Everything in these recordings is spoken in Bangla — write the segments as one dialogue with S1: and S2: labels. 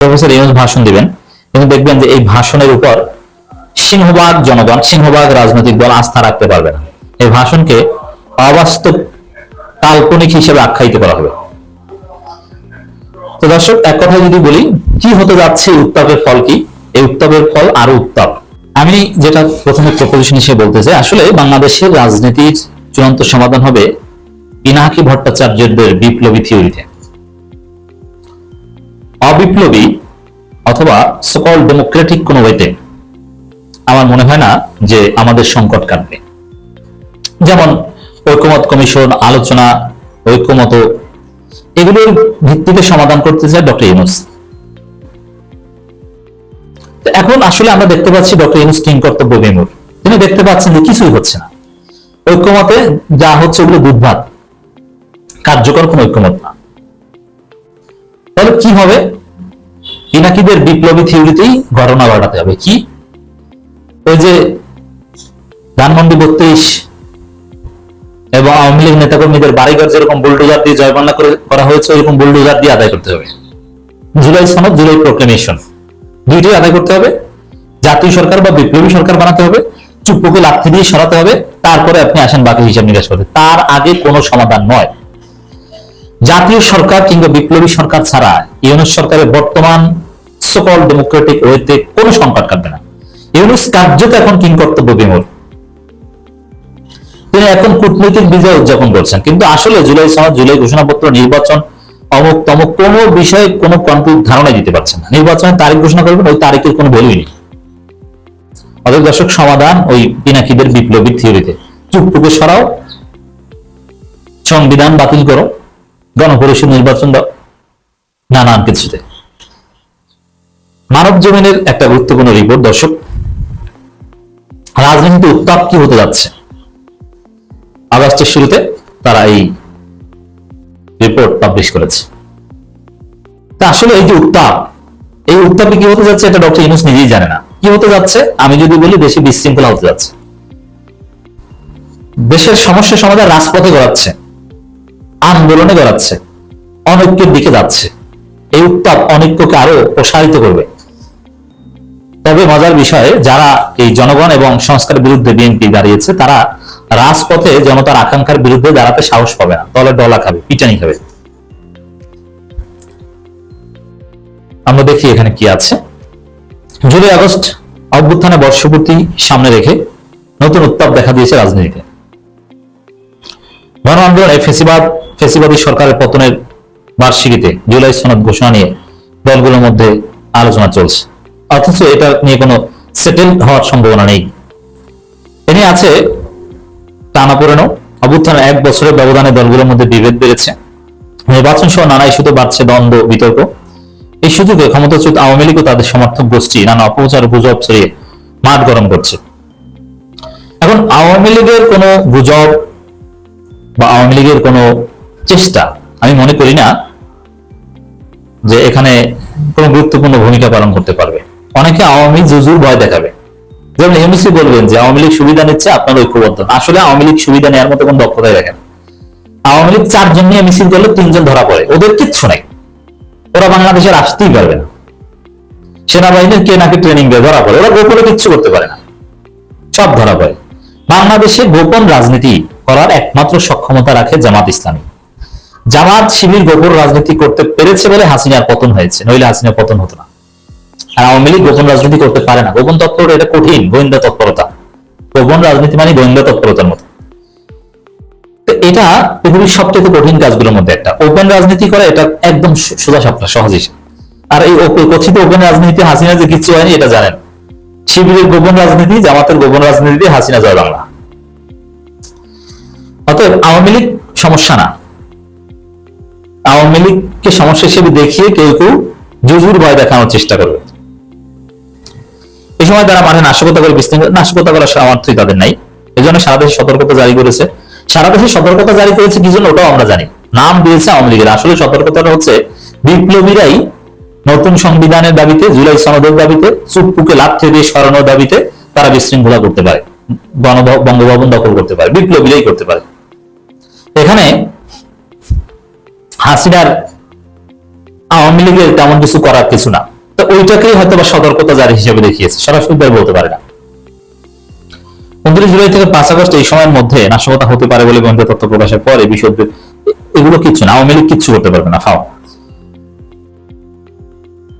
S1: প্রফেসর ইউনুস ভাষণ দিবেন। কিন্তু দেখবেন যে এই ভাষণের উপর সিংহভাগ জনগণ সিংহভাগ রাজনৈতিক দল আস্থা রাখতে পারবে না। এই ভাষণকে অবাস্তব কাল্পনিক হিসেবে আখ্যায়িত করা হবে। তো দর্শক, এক কথায় যদি বলি, কি হতে যাচ্ছে উত্তাপের ফল কি? এই উত্তাপের ফল আরও উত্তাপ। আমি যেটা প্রথমে প্রপোজিশন হিসেবে বলতে চাই, আসলে বাংলাদেশের রাজনীতির চূড়ান্ত সমাধান হবে পিনাকি ভট্টাচার্যদের বিপ্লবী থিওরিতে অবিপ্লবী অথবা সকল ডেমোক্রেটিক কোনো ওয়েতে আমার মনে হয় না যে আমাদের সংকট কাটবে। যেমন ঐক্যমত কমিশন, আলোচনা, ঐক্যমত, এগুলোর ভিত্তিতে সমাধান করতে চায় ডক্টর ইউনুস। এখন আসলে আমরা দেখতে পাচ্ছি ডক্টর ইউনুস কিং কর্তব্য বিমূর তিনি দেখতে পাচ্ছেন যে কিছুই হচ্ছে না। ঐক্যমতে যা হচ্ছে ওগুলো দুধভাত কার্যকর কোন ঐক্যমত না। তাহলে কি হবে? পিনাকিদের বিপ্লবী থিওরিতেই ঘটনা ঘটাতে হবে। কি? ওই যে ধানমন্ডি বত্রিশ এবং আওয়ামী লীগ নেতাকর্মীদের বাড়িঘর যেরকম বুলডোজার দিয়ে জয়বান্না করে হয়েছে, ওইরকম বুলডোজার দিয়ে আদায় করতে হবে। জুলাই সনদ, জুলাই প্রোক্লেমেশন দুইটাই আদায় করতে হবে। জাতীয় সরকার বা বিপ্লবী সরকার বানাতে হবে। চুপ্পকে লাথি দিয়ে সরাতে হবে। তারপরে আপনি আসেন বাকি হিসাব নিকাশ করতে তার আগে কোনো সমাধান নয়। জাতীয় সরকার কিংবা বিপ্লবী সরকার ছাড়া ইউনুস সরকারের বর্তমান সকল ডেমোক্রেটিক ওয়েতে কোনো সংকট কাটবে না। ইউনুস কার্যত এখন কিং কর্তব্য বিমূর তিনি এখন কূটনৈতিক বিজয় উদযাপন করছেন। কিন্তু আসলে জুলাই সনদ, জুলাই ঘোষণাপত্র, নির্বাচন অমুক তমুক কোন বিষয়ে কোনো কনক্রিট ধারণা দিতে পারছেন না। নির্বাচনের তারিখ ঘোষণা করবেন, ওই তারিখের কোনো ভ্যালুই নেই। অতএব দর্শক, সমাধান ওই পিনাকিদের বিপ্লবী থিওরিতে চুপটুকে সরাও। সংবিধান বাতিল করো। গণপরিষদ নির্বাচন দাও। নানান কিছুতে মানব জমিনের একটা গুরুত্বপূর্ণ রিপোর্ট দর্শক। রাজনীতিতে উত্তাপ কি হতে যাচ্ছে? আগস্টের শুরুতে তারা এই রিপোর্ট পাবলিশ করেছে। তা আসলে এই যে উত্তাপ, এই উত্তাপে কি হতে যাচ্ছে এটা ডক্টর ইউনুস নিজেই জানে না। কি হতে যাচ্ছে? আমি যদি বলি বেশি বিশৃঙ্খলা হতে যাচ্ছে। দেশের সমস্যা সমাধান রাজপথে গড়াচ্ছে। আন্দোলনে গড়াচ্ছে অনৈক্যের দিকে যাচ্ছে। এই উত্তাপ অনৈক্যকে আরও প্রসারিত করবে। তবে মজার বিষয়ে, যারা এই জনগণ এবং সংস্কারের বিরুদ্ধে বিএনপি দাঁড়িয়েছে, তারা রাজপথে জনতার আকাঙ্ক্ষার বিরুদ্ধে দাঁড়াতে সাহস পাবে না। তলে ডলা খাবে, পিটানি খাবে। আমরা দেখি এখানে কি আছে। জুলাই আগস্ট অভ্যুত্থানে বর্ষপূর্তি সামনে রেখে নতুন উত্তাপ দেখা দিয়েছে রাজনীতিতে। গণ আন্দোলনে ফেসিবাদ, ফেসিবাদী সরকারের পতনের বার্ষিকীতে জুলাই সনদ ঘোষণা নিয়ে দলগুলোর মধ্যে আলোচনা চলছে। অথচ এটা নিয়ে কোনো সেটেল হওয়ার সম্ভাবনা নেই। এ নিয়ে আছে টানাপোড়েনও। অভ্যুত্থানের এক বছরের ব্যবধানে দলগুলোর মধ্যে বিভেদ বেড়েছে। নির্বাচন সহ নানা ইস্যুতে বাড়ছে দ্বন্দ্ব, বিতর্ক। এই সুযোগে ক্ষমতাচ্যুত আওয়ামী লীগ ও তাদের সমর্থক গোষ্ঠী নানা অপপ্রচার গুজব ছড়িয়ে মাঠ গরম করছে। এখন আওয়ামী লীগের কোনো গুজব আওয়ামী লীগের কোনো চেষ্টা, আমি মনে করি না যে এখানে কোনো গুরুত্বপূর্ণ ভূমিকা পালন করতে পারবে। অনেকে আওয়ামী জুজুর ভয় দেখাবে। যেমন এমসি বলবেন যে আওয়ামী লীগ সুবিধা নিচ্ছে, আপনার ঐক্যবদ্ধ। আসলে আওয়ামী লীগ সুবিধা নেওয়ার মতো কোনো দক্ষতাই দেখেন আওয়ামী লীগ চারজন নিয়ে মিছিল করলে তিনজন ধরা পড়ে। ওদের কিচ্ছু নাই। ওরা বাংলাদেশের আসতেই পারবে না। সেনাবাহিনীর কে নাকি ট্রেনিং দিয়ে, ধরা পড়ে। ওরা গোপনে কিচ্ছু করতে পারে না। সব ধরা পড়ে। বাংলাদেশে গোপন রাজনীতি করার একমাত্র সক্ষমতা রাখে জামাত ইসলামী। জামাত শিবির গোপন রাজনীতি করতে পেরেছে বলে হাসিনার পতন হয়েছে, নইলে হাসিনার পতন হতো না। আর আওয়ামী লীগ গোপন রাজনীতি করতে পারে না। গোপন তৎপরতা এটা কঠিন, গোয়েন্দা তৎপরতা। গোপন রাজনীতি মানে গোয়েন্দা তৎপরতার মতো। এটা পৃথিবীর সবচেয়ে কঠিন কাজগুলোর মধ্যে একটা। ওপেন রাজনীতি করা এটা একদম সোজা সাপটা সহজ আর এই কথিত ওপেন রাজনীতি হাসিনা যে কিছু হয়নি, এটা জানেন। শিবিরের গোপন রাজনীতি, জামাতের গোপন রাজনীতি, হাসিনা জয় বাংলা। অতএব আওয়ামী লীগ সমস্যা না। আওয়ামী লীগকে সমস্যা হিসেবে দেখিয়ে কেউ কেউ জুজুর ভয় দেখানোর চেষ্টা করবে। এই সময় তারা মাঠে নাশকতা করে নাশকতা করার তাদের নাই। সারা দেশে সতর্কতা জারি করেছে। সারা দেশে সতর্কতা জারি করেছে কি জন্য ওটাও আমরা জানি। নাম দিয়েছে আওয়ামী লীগের। আসলে সতর্কতাটা হচ্ছে বিপ্লবীরাই নতুন সংবিধানের দাবিতে, জুলাই সনদের দাবিতে, চুপপুকে লাথি দিয়ে সরানোর দাবিতে তারা বিশৃঙ্খলা করতে পারে। বঙ্গভবন দখল করতে পারে। বিপ্লবীরাই করতে পারে। এখানে হাসিনার আওয়ামী লীগের তেমন কিছু করার কিছু না। তো ওইটাকেই হয়তো বা সতর্কতা জারি হিসেবে দেখিয়েছে। সরাসরি বলতে পারে না। উনত্রিশ জুলাই থেকে পাঁচ আগস্ট এই সময়ের মধ্যে নাশকতা হতে পারে বলে গোয়েন্দা তথ্য প্রকাশের পর এই বিষয়ে এগুলো কিচ্ছু না, আওয়ামী লীগ কিচ্ছু করতে পারবে না, ফাও।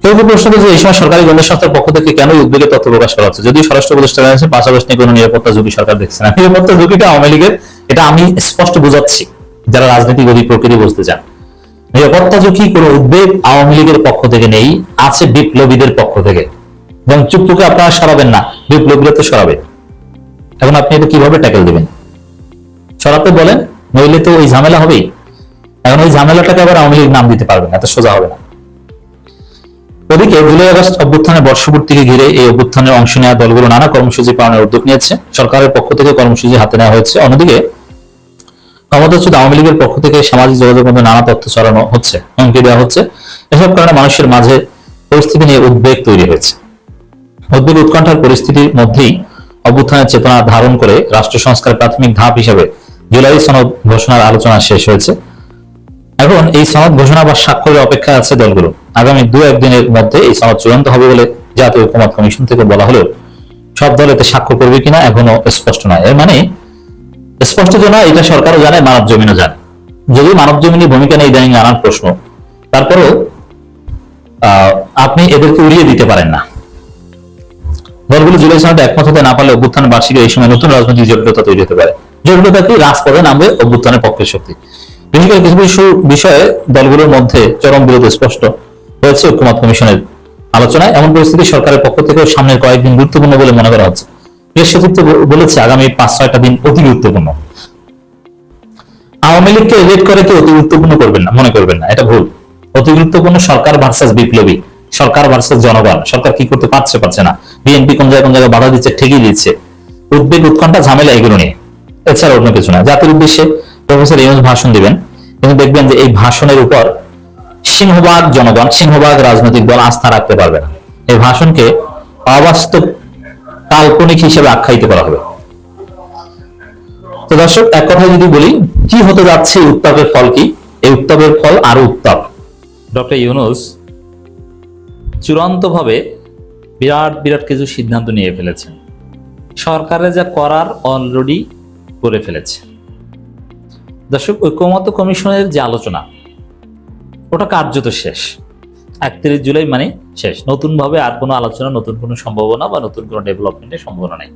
S1: কেউ কেউ প্রশ্ন করেছে, এই সময় সরকারি গোয়েন্দা সংস্থার পক্ষ থেকে কেন এই উদ্বেগের তথ্য প্রকাশ করা হচ্ছে? যদিও স্বরাষ্ট্র উপদেষ্টা জানিয়েছে পাঁচ আগস্ট নিয়ে কোনো নিরাপত্তা ঝুঁকি সরকার দেখছে না। নিরাপত্তা ঝুঁকিটা আওয়ামী লীগের এটা আমি স্পষ্ট বোঝাচ্ছি, যারা রাজনীতি গতি প্রকৃতি বুঝতে চান। নিরাপত্তা ঝুঁকি কোনো উদ্বেগ আওয়ামী লীগের পক্ষ থেকে নেই, আছে বিপ্লবীদের পক্ষ থেকে। এবং চুপ্পুকে আপনারা সরাবেন না, বিপ্লবীরা তো সরাবে। এখন আপনি এটা কীভাবে ট্যাকেল দিবেন? সরাতে বলেন, নইলে তো ওই ঝামেলা হবেই। এখন ওই ঝামেলাটাকে আবার আওয়ামী লীগ নাম দিতে পারবে না, এত সোজা হবে না। ওদিকে জুলাই আগস্ট অভ্যুত্থানের বর্ষপূর্তিকে ঘিরে এই অভ্যুত্থানের অংশ নেওয়া দলগুলো নানা কর্মসূচি পালনের উদ্যোগ নিয়েছে। সরকারের পক্ষ থেকে কর্মসূচি হাতে নেওয়া হয়েছে। অন্যদিকে ক্ষমতাচ্যুত আওয়ামী লীগের পক্ষ থেকে সামাজিক যোগাযোগ মাধ্যমে নানা তথ্য ছড়ানো হচ্ছে, হুমকি দেওয়া হচ্ছে। এসব কারণে মানুষের মাঝে পরিস্থিতি নিয়ে উদ্বেগ তৈরি হয়েছে। উদ্বেগ উৎকণ্ঠার পরিস্থিতির মধ্যেই অভ্যুত্থানের চেতনা ধারণ করে রাষ্ট্র সংস্কারের প্রাথমিক ধাপ হিসেবে জুলাই সনদ ঘোষণার আলোচনা শেষ হয়েছে। এখন এই সনদ ঘোষণা বা স্বাক্ষরের অপেক্ষা আছে দলগুলো। আগামী দু একদিনের মধ্যে এই সনদ চূড়ান্ত হবে বলে জাতীয় ঐক্যমত কমিশন থেকে বলা হলেও সব দল এতে স্বাক্ষর করবে কিনা এখনও স্পষ্ট নয়। এর মানে স্পষ্ট যে না, এটা সরকারও জানে, মানব জমিনও জানে। যদি মানব জমিনের ভূমিকা নেই ইদানিং নানান প্রশ্ন। তারপরেও আপনি এদেরকে উড়িয়ে দিতে পারেন না। দলগুলো জুলাই সনদে একমত হতে না পারলে অভ্যুত্থানের বার্ষিকী এই সময় নতুন রাজনৈতিক জটিলতা তৈরি হতে পারে। জটিলতা কি? রাজপথে নামবে অভ্যুত্থানের পক্ষের শক্তি। বিশেষ করে কিছু কিছু বিষয়ে দলগুলোর মধ্যে চরম বিরোধ স্পষ্ট হয়েছে ঐক্যমত কমিশনের আলোচনায়। এমন পরিস্থিতি সরকারের পক্ষ থেকেও সামনের কয়েকদিন গুরুত্বপূর্ণ বলে মনে করা হচ্ছে। প্রেস তো বলেছে আগামী পাঁচ, ছয়টা দিন অতি গুরুত্বপূর্ণ। আওয়ামী লীগকে রেড করে কেউ অতি গুরুত্বপূর্ণ করবেন না, মনে করবেন না, এটা ভুল। অতি গুরুত্বপূর্ণ সরকার ভার্সাস বিপ্লবী, সরকার ভার্সাস জনগণ, সরকার কি করতে পারছে পারছে না। বিএনপি কোন জায়গায় কোন জায়গায় বাধা দিচ্ছে, ঠেকিয়ে দিচ্ছে। উদ্বেগ, উৎকণ্ঠা, ঝামেলা, এগুলো নিয়ে। এছাড়া অন্য কিছু না। জাতির উদ্দেশ্যে প্রফেসর ইউনুস ভাষণ দিবেন। কিন্তু দেখবেন যে এই ভাষণের উপর সিংহভাগ জনগণ সিংহভাগ রাজনৈতিক দল আস্থা রাখতে পারবে না। এই ভাষণকে অবাস্তব কাল্পনিক হিসেবে আখ্যায়িত করা হবে। তো দর্শক, এক কথায় যদি বলি, কি হতে যাচ্ছে উত্তাপের ফল কি? এই উত্তাপের ফল আরও উত্তাপ। ডক্টর ইউনুস চূড়ান্তভাবে বিরাট বিরাট কিছু সিদ্ধান্ত নিয়ে ফেলেছেন। সরকারের যা করার অলরেডি করে ফেলেছে। দর্শক ঐক্যমত কমিশনের যে আলোচনা, ওটা কার্যত শেষ। একত্রিশ জুলাই মানে শেষ। নতুন ভাবে আর কোনো আলোচনা, নতুন কোনো সম্ভাবনা বা নতুন কোনো ডেভেলপমেন্টের সম্ভাবনা নেই।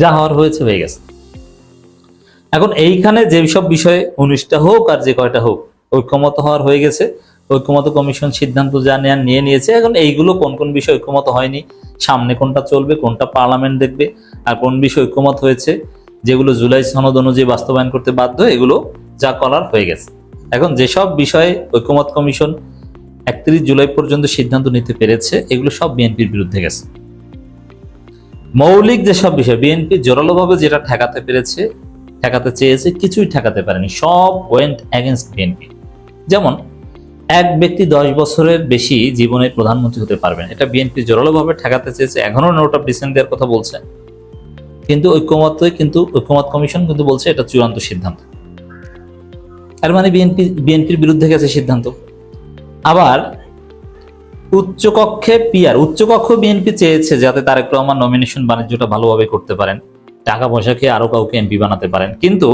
S1: যা হওয়ার হয়েছে, হয়ে গেছে। এখন এইখানে যে সব বিষয়ে উনিশটা হোক আর যে কয়টা হোক, ঐক্যমত হওয়ার হয়ে গেছে। ঐক্যমত কমিশন সিদ্ধান্ত যা নেওয়ার নিয়ে নিয়েছে, এখন এইগুলো কোন কোন বিষয় ঐক্যমত হয়নি, সামনে কোনটা চলবে, কোনটা পার্লামেন্ট দেখবে, আর কোন বিষয় ঐক্যমত হয়েছে, যেগুলো জুলাই সনদ অনুযায়ী বাস্তবায়ন করতে বাধ্য, এগুলো যা করার হয়ে গেছে। এখন যেসব বিষয়ে ঐক্যমত কমিশন একত্রিশ জুলাই পর্যন্ত সিদ্ধান্ত নিতে পেরেছে, এগুলো সব বিএনপির বিরুদ্ধে গেছে। মৌলিক যেসব বিষয়, বিএনপি জোরালোভাবে যেটা ঠেকাতে পেরেছে, ঠেকাতে চেয়েছে, কিছুই ঠেকাতে পারেনি। সব ওয়েন্ট অ্যাগেনস্ট বিএনপি। যেমন, এক ব্যক্তি দশ বছরের বেশি জীবনে প্রধানমন্ত্রী হতে পারবেন এটা বিএনপি জোরালোভাবে ঠেকাতে চেয়েছে এখনও নোট অফ ডিসেন্ট দেওয়ার কথা বলছে। কিন্তু ঐক্যমত কিন্তু ঐক্যমত কমিশন কিন্তু বলছে, এটা চূড়ান্ত সিদ্ধান্ত। আর মানে বিএনপি, বিএনপির বিরুদ্ধে গেছে সিদ্ধান্ত। আবার উচ্চকক্ষে পিয়ার উচ্চকক্ষ বিএনপি চেয়েছে যাতে তারেক রহমান নমিনেশন বাণিজ্যটা ভালোভাবে করতে পারেন, টাকা পয়সা খেয়ে আরও কাউকে এমপি বানাতে পারেন। কিন্তু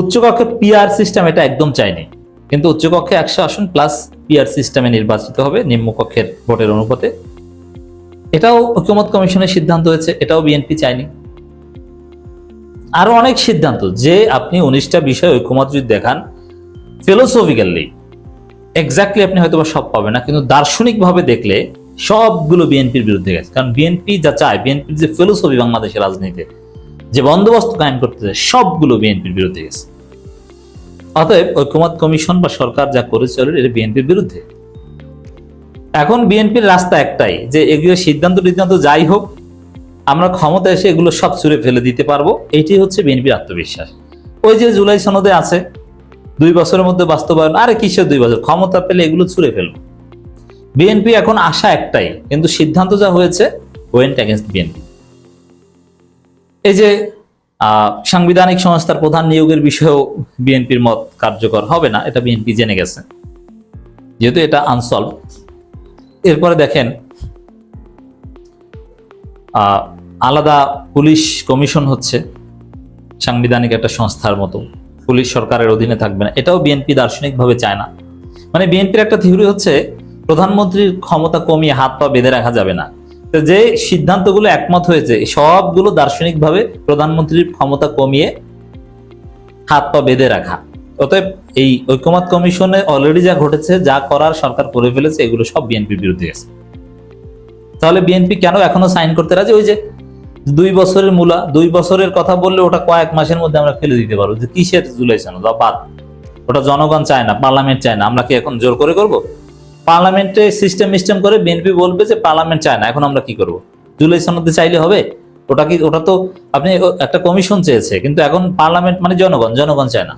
S1: উচ্চকক্ষে পিআর সিস্টেম এটা একদম চাইনি কিন্তু উচ্চকক্ষে একশো আসন প্লাস পিআর সিস্টেমে নির্বাচিত হবে নিম্নকক্ষের ভোটের অনুপাতে। এটাও ঐক্যমত কমিশনের সিদ্ধান্ত হয়েছে, এটাও বিএনপি চায়নি। আরও অনেক সিদ্ধান্ত, যে আপনি উনিশটা বিষয় ঐক্যমত যদি দেখান ফিলোসফিক্যালি এক্স্যাক্টলি আপনি হয়তো সব পাবেন না, কিন্তু দার্শনিকভাবে দেখলে সবগুলো বিএনপির বিরুদ্ধে গেছে। কারণ বিএনপি যা চায় বিএনপির যে ফিলোসফি বাংলাদেশের রাজনীতিতে, যে বন্দোবস্ত কায়েম করতে চায়, সবগুলো বিএনপির বিরুদ্ধে গেছে। অতএব ঐক্যমত কমিশন বা সরকার যা করেছে এটা বিএনপির বিরুদ্ধে। এখন বিএনপির রাস্তা একটাই, যে এগুলো সিদ্ধান্ত সিদ্ধান্ত যাই হোক, আমরা ক্ষমতা এসে এগুলো সব ছুঁড়ে ফেলে দিতে পারব। এইটি হচ্ছে বিএনপির আত্মবিশ্বাস। ওই যে জুলাই সনদে আছে দুই বছরের মধ্যে বাস্তবায়ন, আরে কিসের দুই বছর? ক্ষমতা পেলে এগুলো ছুঁড়ে ফেলব। বিএনপি এখন আশা একটাই, কিন্তু সিদ্ধান্ত যা হয়েছে ওয়েন্ট অ্যাগেন্স্ট বিএনপি এই যে সাংবিধানিক সংস্থার প্রধান নিয়োগের বিষয়েও বিএনপির মত কার্যকর হবে না, এটা বিএনপি জেনে গেছে। যেহেতু এটা আনসলভ এরপরে দেখেন আলাদা পুলিশ কমিশন হচ্ছে, সাংবিধানিক একটা সংস্থার মতো। পুলিশ সরকারের অধীনে থাকবে না। এটাও বিএনপি দার্শনিকভাবে চায় না। মানে বিএনপির একটা থিওরি হচ্ছে, প্রধানমন্ত্রীর ক্ষমতা কমিয়ে হাত পা বেঁধে রাখা যাবে না। তো যে সিদ্ধান্তগুলো একমত হয়েছে, সবগুলো দার্শনিকভাবে প্রধানমন্ত্রীর ক্ষমতা কমিয়ে হাত পা বেঁধে রাখা। অতএব এই ঐক্যমত কমিশনে অলরেডি যা ঘটেছে, যা করার সরকার করে ফেলেছে, এগুলো সব বিএনপির বিরুদ্ধে গেছে। তাহলে বিএনপি কেন এখনও সাইন করতে রাজি? ওই যে দুই বছরের মূলা, দুই বছরের কথা বললে ওটা কয়েক মাসের মধ্যে আমরা ফেলে দিতে পারব। যে কিসের জুলাই সনদ? বাদ। ওটা জনগণ চায় না, পার্লামেন্ট চায় না। আমরা কি এখন জোর করে করব? পার্লামেন্টে সিস্টেম সিস্টেম করে বিএনপি বলবে যে পার্লামেন্ট চায় না, এখন আমরা কি করব? জুলাই সনদে চাইলে হবে? ওটা কি, ওটা তো আপনি একটা কমিশন চেয়েছে, কিন্তু এখন পার্লামেন্ট মানে জনগণ জনগণ চায় না।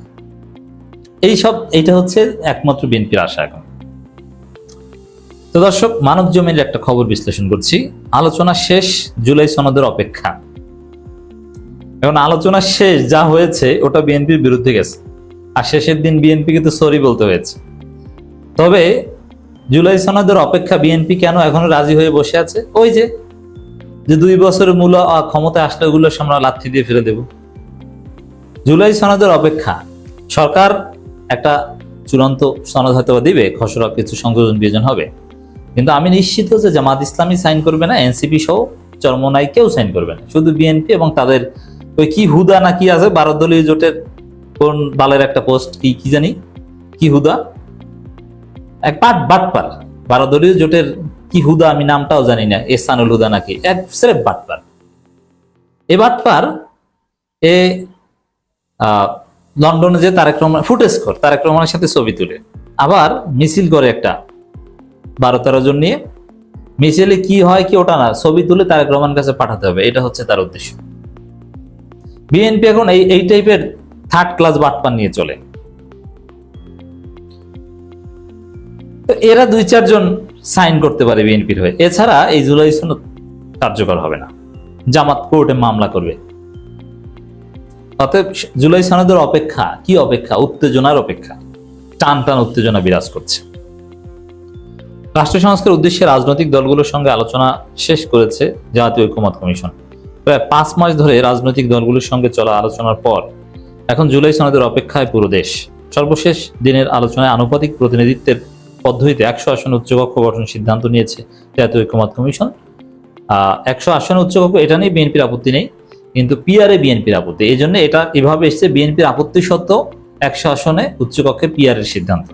S1: এই সব এইটা হচ্ছে একমাত্র বিএনপির আশা এখন। তো দর্শক মানব জমির একটা খবর বিশ্লেষণ করছি। আলোচনা শেষ জুলাই সনদের অপেক্ষা। এখন আলোচনা শেষ যা হয়েছে ওটা বিএনপির বিরুদ্ধে গেছে। আর শেষের দিন বিএনপি কিন্তু সরি বলতে হয়েছে। তবে জুলাই সনদের অপেক্ষা বিএনপি কেন এখনও রাজি হয়ে বসে আছে? ওই যে যে দুই বছরের মূল আহ, ক্ষমতায় আসলে ওগুলো আমরা লাথি দিয়ে ফিরে দেব। জুলাই সনদের অপেক্ষা সরকার একটা চূড়ান্ত সনদ হয়তো দিবে খসড়া কিছু সংযোজন বিয়োজন হবে। কিন্তু আমি নিশ্চিত যে জামাত ইসলামী সাইন করবে না, এনসিপি সহ চরমনাই কেউ সাইন করবে না। শুধু বিএনপি এবং তাদের ওই কি হুদা না কি আছে, বারো দলীয় জোটের কোন বালের একটা পোস্ট কি কি জানি? কি হুদা? এক পাট বাটপার। বারো দলীয় জোটের কি হুদা আমি নামটাও জানি না এসানুল হুদা নাকি এক সেরেফ বাটপার। এ বাটপার, এ লন্ডনে যে তারেক রহমান, ফুটেজ কর তারেক রহমানের সাথে ছবি তুলে। আবার মিছিল করে একটা বারো তেরো জন নিয়ে মিছিলে কি হয় কি ওটা না, ছবি তুলে তারেক রহমান কাছে পাঠাতে হবে, এটা হচ্ছে তার উদ্দেশ্য। বিএনপি এখন এই এই টাইপের থার্ড ক্লাস বাটপান নিয়ে চলে। তো এরা দুই চারজন সাইন করতে পারে বিএনপির হয়ে। এছাড়া এই জুলাই সনদ কার্যকর হবে না। জামাত কোর্টে মামলা করবে। অতএব জুলাই সনদের অপেক্ষা, কি অপেক্ষা? উত্তেজনার অপেক্ষা। টান টান উত্তেজনা বিরাজ করছে। রাষ্ট্র সংস্কার উদ্দেশ্যে রাজনৈতিক দলগুলোর সঙ্গে আলোচনা শেষ করেছে জাতীয় ঐক্যমত কমিশন। প্রায় পাঁচ মাস ধরে রাজনৈতিক দলগুলোর সঙ্গে চলা আলোচনার পর এখন জুলাই সনদের অপেক্ষায় পুরো দেশ। সর্বশেষ দিনের আলোচনায় আনুপাতিক প্রতিনিধিত্বের পদ্ধতিতে একশো আসন উচ্চকক্ষ গঠন সিদ্ধান্ত নিয়েছে জাতীয় ঐক্যমত কমিশন। একশো আসন উচ্চকক্ষ, এটা নিয়ে বিএনপির আপত্তি নেই, কিন্তু পিআরএ বিএনপির আপত্তি। এই জন্য এটা এভাবে এসছে, বিএনপির আপত্তি সত্ত্বেও একশো আসনে উচ্চকক্ষে পিআরের সিদ্ধান্ত।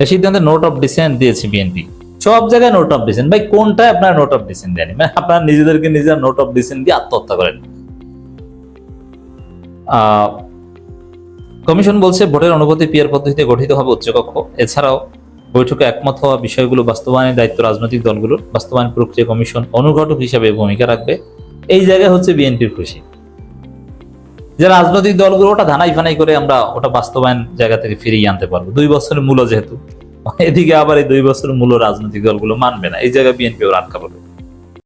S1: এই সিদ্ধান্তে নোট অফ ডিসেন্ট দিয়েছে বিএনপি সব জায়গায় নোট অফ ডিসেন্ট ভাই, কোনটায় আপনারা নোট অফ ডিসেন্ট দেন? মানে আপনারা নিজেদেরকে নিজেরা নোট অফ ডিসেন্ট দিয়ে আত্মহত্যা করেন। কমিশন বলছে ভোটের অনুভূতি পিয়ার পদ্ধতিতে গঠিত হবে উচ্চকক্ষ। এছাড়াও বৈঠকে একমত হওয়া বিষয়গুলো বাস্তবায়নের দায়িত্ব রাজনৈতিক দলগুলোর। বাস্তবায়ন প্রক্রিয়া কমিশন অনুঘটক হিসাবে ভূমিকা রাখবে। এই জায়গায় হচ্ছে বিএনপির খুশি। যে রাজনৈতিক দলগুলো ওটা ধানাই ফানাই করে আমরা ওটা বাস্তবায়ন জায়গা থেকে ফিরিয়ে আনতে পারব। দুই বছরের মূল্য যেহেতু, এদিকে আবার এই দুই বছরের মূল্য রাজনৈতিক দলগুলো মানবে না। এই জায়গায় বিএনপি ওর আটকা পড়বে